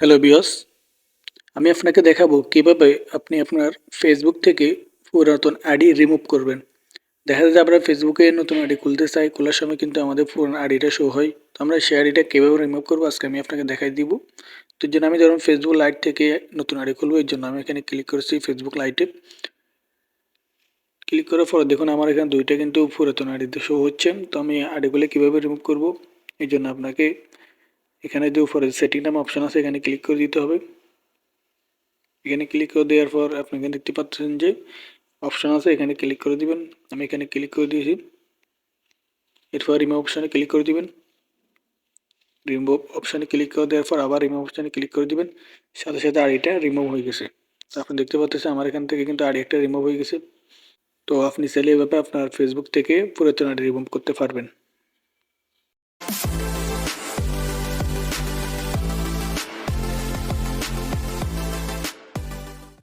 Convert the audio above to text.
Hello বিয়স আমি আপনাকে দেখাবো কীভাবে আপনি আপনার ফেসবুক থেকে পুরাতন আইডি রিমুভ করবেন। দেখা যায় আমরা ফেসবুকে নতুন আইডি খুলতে চাই, খোলার সময় কিন্তু আমাদের পুরনো আইডিটা শো হয়। তো আমরা সেই আইডিটা কীভাবে রিমুভ করব আজকে আমি আপনাকে দেখাই দিব। তো জন্য আমি ধরুন ফেসবুক লাইট থেকে নতুন আইডি খুলবো এর জন্য আমি এখানে ক্লিক করেছি ফেসবুক লাইটে ক্লিক করার পর দেখুন আমার এখানে দুইটা কিন্তু পুরাতন আইডিতে শো হচ্ছে। তো আমি আইডিগুলো কীভাবে রিমুভ করব, এই জন্য আপনাকে এখানে যে উপরে সেটিং নাম অপশন আছে, এখানে ক্লিক করে দিতে হবে। এখানে ক্লিক করে দেওয়ার পর আপনি এখানে দেখতে পাচ্ছেন যে অপশন আছে, এখানে ক্লিক করে দিবেন। আমি এখানে ক্লিক করে দিয়েছি। এরপর রিমুভ অপশানে ক্লিক করে দিবেন। রিমুভ অপশানে ক্লিক করে দেওয়ার পর আবার রিমুভ অপশানে ক্লিক করে দিবেন। সাথে সাথে আড়িটা রিমুভ হয়ে গেছে। তো আপনি দেখতে পাচ্ছেন আমার এখান থেকে কিন্তু আড়ি একটা রিমুভ হয়ে গেছে। তো আপনি চাইলে এভাবে আপনার ফেসবুক থেকে পুরাতন আড়ি রিমুভ করতে পারবেন।